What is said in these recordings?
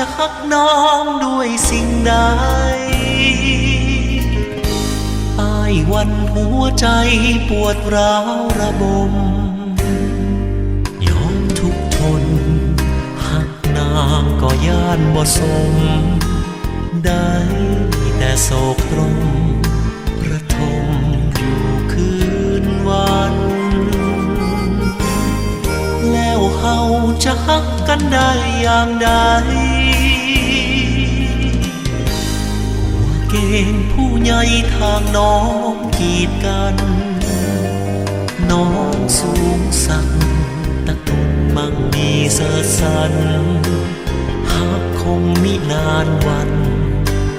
จะฮักน้องด้วยสิ่งใดอายวันหัวใจปวดร้าวระบม ยอมทุกทน หักนางก็ย่านบ่สม ได้แต่โศกตรมระทมอยู่คืนวัน แล้วเฮาจะฮักกันได้อย่างใด ณฑ์ผู้ใหญ่ทางน้องกีดกัน น้องสูงสักตะตุนมั่งมีเสอสันหากคงมินานวัน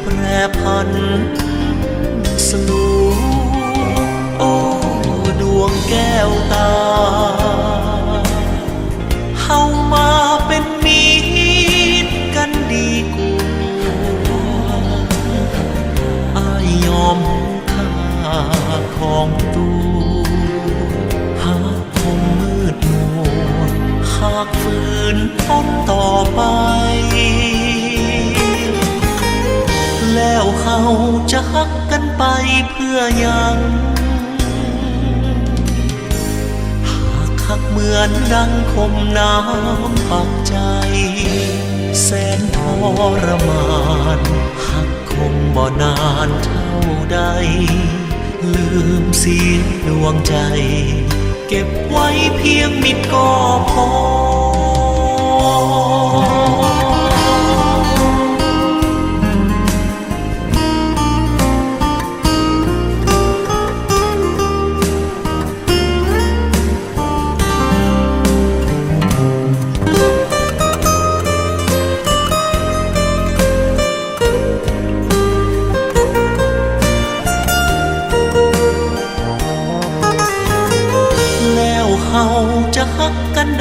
แปรพันสลัวโอ้ดวงแก้วตา ฮักกันไปเพื่อยัง หากหักเหมือนดังคมน้ำปักใจ แสนทรมานหักคงบ่นานเท่าใด ลืมเสียดวงใจ เก็บไว้เพียงมิดก็พอ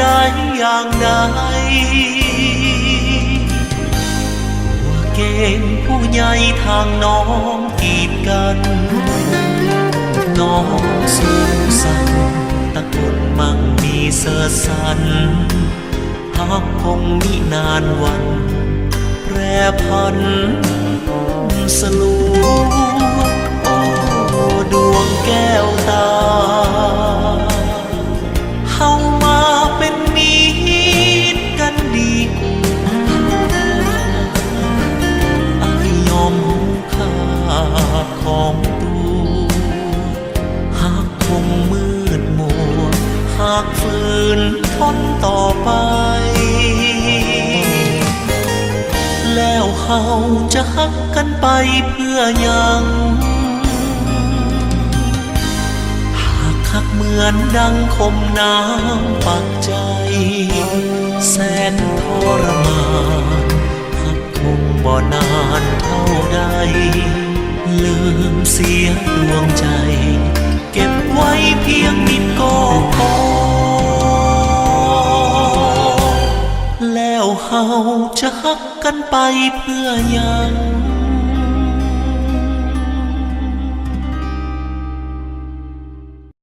ฮักกันได้อย่างใดหัวเกณฑ์ผู้ใหญ่ทางน้องกีดกัน น้องสูงสันตะกดมั่งมีเสอสันหากคงมินานวันแปรพันสลัวโอ้ดวงแก้วากฝืนทนต่อไป แล้วเฮาจะฮักกันไปเพื่อยัง หากหักเหมือนดังคมน้ำปักใจ แสนทรมานหักคงบ่นานเท่าใด ลืมเสียดวงใจ เฮาจะฮักกันไปเพื่อยัง